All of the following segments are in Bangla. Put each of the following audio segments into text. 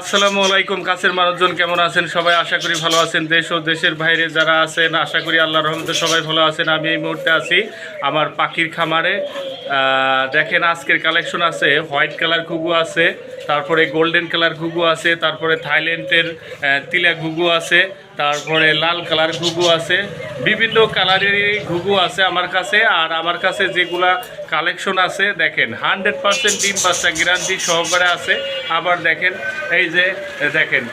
আসসালামু আলাইকুম, কাছের মানুষজন কেমন আছেন? সবাই আশা করি ভালো আছেন। দেশ ও দেশের বাইরে যারা আছেন, আশা করি আল্লাহ রহমতে সবাই ভালো আছেন। আমি এই মুহূর্তে আছি আমার পাখির খামারে। দেখেন আজকের কালেকশন আছে, হোয়াইট কালার ঘুঘু আছে, তারপরে গোল্ডেন কালার ঘুঘু আছে, তারপরে থাইল্যান্ডের তিলা ঘুঘু আছে। তারপরে লাল কালার ঘুঘু আছে, বিভিন্ন কালারেরই ঘুঘু আছে আমার কাছে, আর আমার কাছে যেগুলা কালেকশন আছে, দেখেন হান্ড্রেড পার্সেন্ট ডিম বাচ্চা গ্যারান্টি সহকারে আছে। আবার দেখেন, এই যে, দেখেন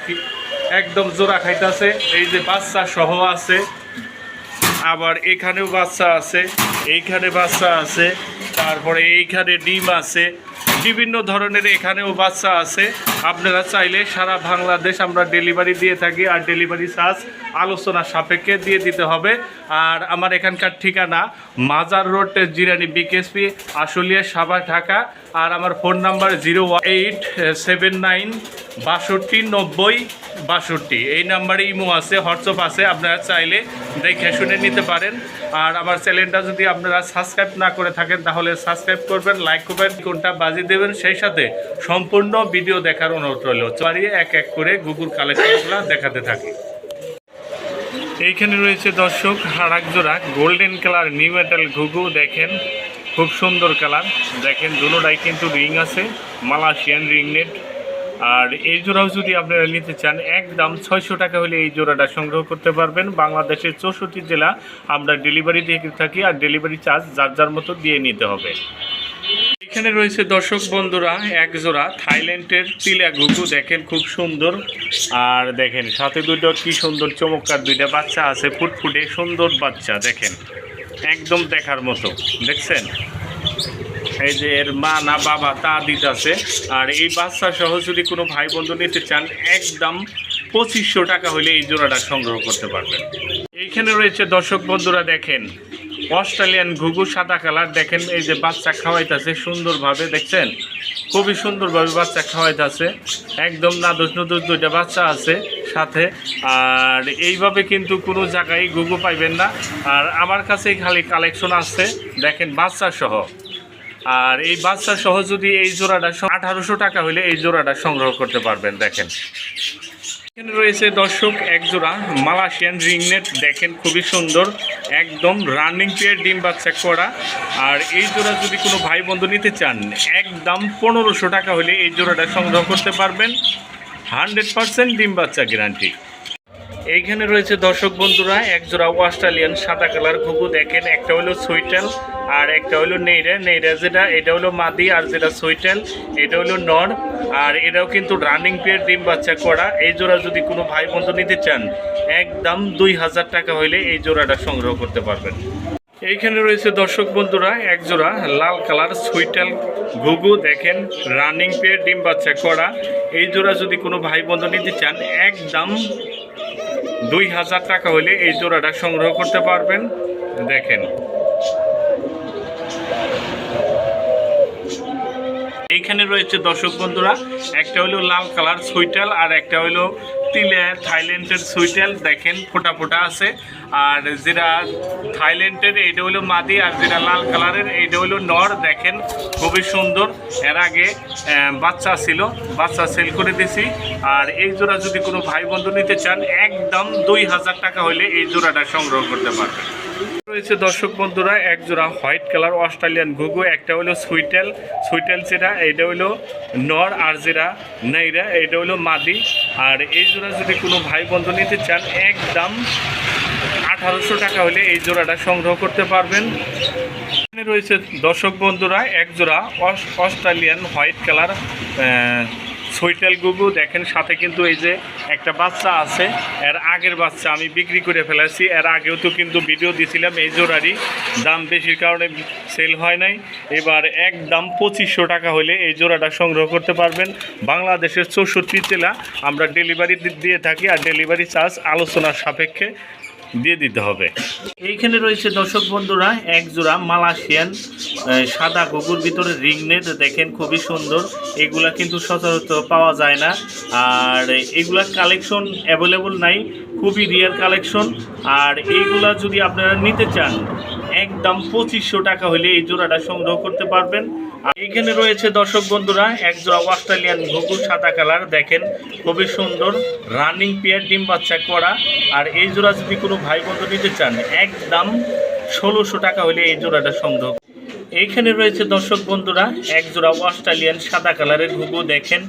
একদম জোড়া খাইতেছে, এই যে বাচ্চা সহ আছে। আবার এখানেও বাচ্চা আছে, এইখানে বাচ্চা আছে, তারপরে এইখানে ডিম আছে। বিভিন্ন ধরনের এখানেও বাচ্চা আছে। আপনারা চাইলে সারা বাংলাদেশ আমরা ডেলিভারি দিয়ে থাকি আর ডেলিভারি চার্জ আলোচনা সাপেক্ষে দিয়ে দিতে হবে। আর আমার এখানকার ঠিকানা মাজার রোড, জিরানি বিকেএসপি আশুলিয়া, সাবা, ঢাকা। আর আমার phone number zero eight seven nine বাষট্টি নব্বই বাষট্টি। এই নাম্বারে ইমো আছে, হোয়াটসঅ্যাপ আছে, আপনারা চাইলে দেখে শুনে নিতে পারেন। আর আমার চ্যানেলটা যদি আপনারা সাবস্ক্রাইব না করে থাকেন, তাহলে সাবস্ক্রাইব করবেন লাইক করবেন। কোনটা বাজি দেবেন, সেই সাথে সম্পূর্ণ ভিডিও দেখার অনুরোধ রইল। চারিয়ে এক এক করে গুগল কালেকশনগুলো দেখাতে থাকি। এইখানে রয়েছে দর্শক হারাক জোড়া গোল্ডেন কালার, নিউ মেটাল ঘুঘু, দেখেন, খুব সুন্দর কালার। দেখেন দুটোটাই কিন্তু রিং আছে, মালয়েশিয়ান রিং নেট। আর এই জোড়াও যদি আপনারা নিতে চান, একদম ছয়শো টাকা হলে এই জোড়াটা সংগ্রহ করতে পারবেন। বাংলাদেশের চৌষট্টি জেলা আমরা ডেলিভারি দিয়ে থাকি, আর ডেলিভারি চার্জ যার যার মতো দিয়ে নিতে হবে। এখানে রয়েছে দর্শক বন্ধুরা, এক জোড়া থাইল্যান্ডের তিলা ঘুঘু, দেখেন খুব সুন্দর। আর দেখেন, সাথে দুটো কি সুন্দর চমৎকার দুইটা বাচ্চা আছে, ফুটফুটে সুন্দর বাচ্চা, দেখেন। একদম দেখার মতো, দেখছেন? এই যে এর মা না বাবা তা দিতেছে, আর এই বাচ্চা সহ যদি কোনো ভাই বন্ধু নিতে চান, একদম পঁচিশশো টাকা হলে এই জোড়াটা সংগ্রহ করতে পারবেন। এইখানে রয়েছে দর্শক বন্ধুরা, দেখেন অস্ট্রেলিয়ান ঘুঘু সাদা কালার, দেখেন এই যে বাচ্চা খাওয়াইতেছে সুন্দরভাবে, দেখছেন? খুবই সুন্দরভাবে বাচ্চা খাওয়াইতেছে। একদম নাদুস নুদুস দুইটা বাচ্চা আছে সাথে। আর এইভাবে কিন্তু কোনো জায়গায় ঘুঘু পাইবেন না। আর আমার কাছেই খালি কালেকশন আছে। দেখেন বাচ্চা সহ আর এই বাচ্চা সহ যদি এই জোড়াটা আঠারোশো টাকা হলে এই জোড়াটা সংগ্রহ করতে পারবেন, দেখেন। এখানে রয়েছে দর্শক, এক জোড়া মালয়েশিয়ান রিংনেট দেখেন খুবই সুন্দর, একদম রানিং পেয়ার ডিম বাচ্চা করা। আর এই জোড়া যদি কোনো ভাই বন্ধু নিতে চান, একদম পনেরোশো টাকা হলে এই জোড়াটা সংগ্রহ করতে পারবেন। হান্ড্রেড পার্সেন্ট ডিম বাচ্চা গ্যারান্টি এইখানে রয়েছে দর্শক বন্ধুরা একজোড়া অস্ট্রেলিয়ান সাদা কালার ঘুঘু দেখেন, একটা হলো সুইটেল আর একটা হলো নেইরা। নেইরা যেটা, এটা হলো মাদি আর যেটা সুইটেল, এটা হলো নর আর এটাও কিন্তু রানিং পেয়ার ডিম বাচ্চা করা। এই জোড়া যদি কোনো ভাই বন্ধু নিতে চান, একদম দুই হাজার টাকা হইলে এই জোড়াটা সংগ্রহ করতে পারবেন। এইখানে রয়েছে দর্শক বন্ধুরা, এক জোড়া লাল কালার সুইটেল ঘুঘু দেখেন, রানিং পেয়ার ডিম বাচ্চা করা। এই জোড়া যদি কোনো ভাই বন্ধু নিতে চান, একদম দুই হাজার টাকা হলে এই জোড়াটা সংগ্রহ করতে পারবেন। দেখেন। এইখানে রয়েছে দর্শক বন্ধুরা, একটা হলো লাল কালার সুইটাল আর একটা হলো তিলে থাইল্যান্ডের সুইটাল। দেখেন, ফোটা ফোটা আছে। আর যেটা থাইল্যান্ডের, এইটা হলো মাদি, আর যেটা লাল কালারের, এইটা হলো নর। দেখেন, খুবই সুন্দর। এর আগে বাচ্চা ছিল, বাচ্চা সেল করে দিছি। আর এই জোড়া যদি কোনো ভাই বন্ধু নিতে চান, একদম দুই হাজার টাকা হলে এই জোড়াটা সংগ্রহ করতে পারবেন। রয়েছে দর্শক বন্ধুরা, এক জোড়া হোয়াইট কালার অস্ট্রেলিয়ান ঘুঘু, একটা হলো সুইটেল। সুইটেল যেটা এটা হলো নর, আর যেটা নেইরা এটা হলো মাদি। আর এই জোড়া যদি কোনো ভাই বন্ধু নিতে চান, একদম আঠারোশো টাকা হলে এই জোড়াটা সংগ্রহ করতে পারবেন। এখানে রয়েছে দর্শক বন্ধুরা, এক জোড়া অস- অস্ট্রেলিয়ান হোয়াইট কালার সুইটেল গুগু। দেখেন, সাথে কিন্তু এই যে একটা বাচ্চা আছে, এর আগের বাচ্চা আমি বিক্রি করে ফেলেছি। এর আগেও তো কিন্তু ভিডিও দিছিলাম, এই জোড়ারই দাম বেশির কারণে সেল হয় নাই। এবার একদম পঁচিশশো টাকা হলে এই জোড়াটা সংগ্রহ করতে পারবেন। বাংলাদেশের চৌষট্টি জেলা, আমরা ডেলিভারি দিয়ে থাকি, আর ডেলিভারি চার্জ আলোচনার সাপেক্ষে দিয়ে দিতে হবে। এইখানে রয়েছে দর্শক বন্ধুরা, এক জোড়া মালয়েশিয়ান সাদা গুগুর ভিতরে রিংনেট দেখেন খুবই সুন্দর। এগুলা কিন্তু সচরাচর পাওয়া যায় না। আর এগুলা কালেকশন অ্যাভেলেবল নাই, খুবই রিয়ার কালেকশন আর এইগুলা যদি আপনারা নিতে চান একদম পঁচিশশো টাকা হলে এই জোড়াটা সংগ্রহ করতে পারবেন। এখানে রয়েছে দর্শক বন্ধুরা, এক জোড়া অস্ট্রেলিয়ান ঘুঘু সাদা কালার, দেখেন খুবই সুন্দর রানিং পেয়ার ডিম বাচ্চা করা। আর এই জোড়া যদি কোনো ভাই বন্ধু নিতে চান, একদম ষোলোশো টাকা হলে এই জোড়াটা সংগ্রহ এইখানে রয়েছে দর্শক বন্ধুরা এক জোড়া অস্ট্রেলিয়ান সাদা কালারের ঘুঘু দেখেন।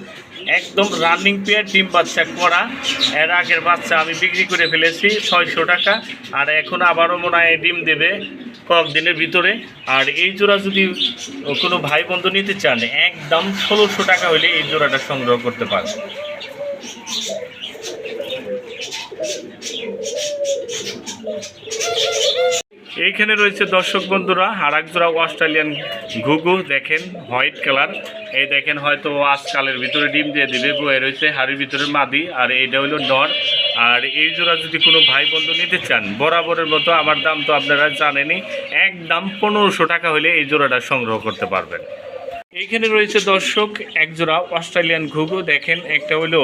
একদম রানিং পেয়ার ডিম বাচ্চা করা। এর আগের বাচ্চা আমি বিক্রি করে ফেলেছি, ছয়শো টাকা। আর এখন আবারও মনে হয় ডিম দেবে কয়েকদিনের ভিতরে। আর এই জোড়া যদি কোনো ভাই বন্ধু নিতে চান, একদম ষোলোশো টাকা হলে এই জোড়াটা সংগ্রহ করতে পারবে। এইখানে রয়েছে দর্শক বন্ধুরা আর একজোড়া অস্ট্রেলিয়ান ঘুঘু, দেখেন হোয়াইট কালার। এই দেখেন হয়তো আজকালের ভিতরে ডিম দিয়ে দিবে, বয়ে রয়েছে হাড়ির ভিতরে মাদি, আর এইটা হলো নর। আর এই জোড়া যদি কোনো ভাই বন্ধু নিতে চান, বরাবরের মতো আমার দাম তো আপনারা জানেনই, একদম পনেরোশো টাকা হলে এই জোড়াটা সংগ্রহ করতে পারবেন। এইখানে রয়েছে দর্শক একজোড়া অস্ট্রেলিয়ান ঘুঘু। দেখেন, একটা হলো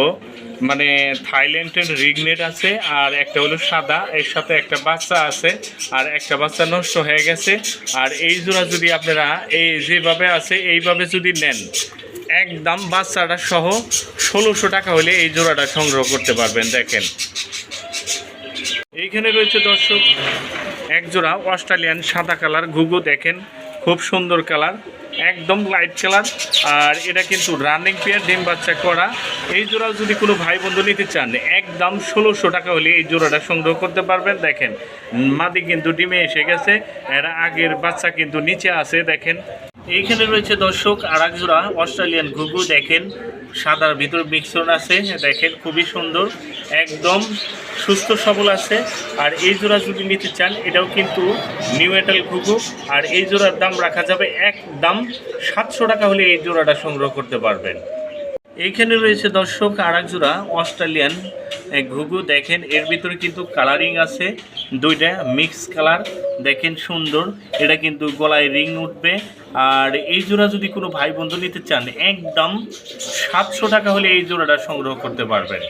মানে থাইল্যান্ডের রিগনেট আছে, আর একটা হলো সাদা। এর সাথে একটা বাচ্চা আছে, আর একটা বাচ্চা নষ্ট হয়ে গেছে। আর এই জোড়া যদি আপনারা এই যেভাবে আছে, এইভাবে যদি নেন, একদম বাচ্চাটা সহ ষোলোশো টাকা হলে এই জোড়াটা সংগ্রহ করতে পারবেন, দেখেন। এইখানে রয়েছে দর্শক একজোড়া অস্ট্রেলিয়ান সাদা কালার ঘুঘু, দেখেন। খুব সুন্দর কালার। একদম লাইট কালার আর এটা কিন্তু রানিং পেয়ার ডিম বাচ্চা করা। এই জোড়া যদি কোনো ভাই বন্ধু নিতে চান, একদম ষোলোশো টাকা হলে এই জোড়াটা সংগ্রহ করতে পারবেন। দেখেন, মাদি কিন্তু ডিমে এসে গেছে। এরা আগের বাচ্চা কিন্তু নিচে আছে, দেখেন। এইখানে রয়েছে দর্শক আর এক জোড়া অস্ট্রেলিয়ান ঘুঘু, দেখেন। সাদার ভিতর মিক্সন আছে, দেখেন, খুবই সুন্দর। একদম সুস্থ, সবল আছে। আর এই জোড়া যদি নিতে চান, এটাও কিন্তু নিউ এটাল ঘুঘু আর এই জোড়ার দাম রাখা যাবে একদম সাতশো টাকা হলে এই জোড়াটা সংগ্রহ করতে পারবেন। এইখানে রয়েছে দর্শক আর এক জোড়া অস্ট্রেলিয়ান ঘুঘু দেখেন, এর ভিতরে কিন্তু কালারিং আছে, দুইটা মিক্স কালার দেখেন, সুন্দর। এটা কিন্তু গলায় রিং উঠবে। আর এই জোড়া যদি কোনো ভাই বন্ধু নিতে চান, একদম সাতশো টাকা হলে এই জোড়াটা সংগ্রহ করতে পারবেন।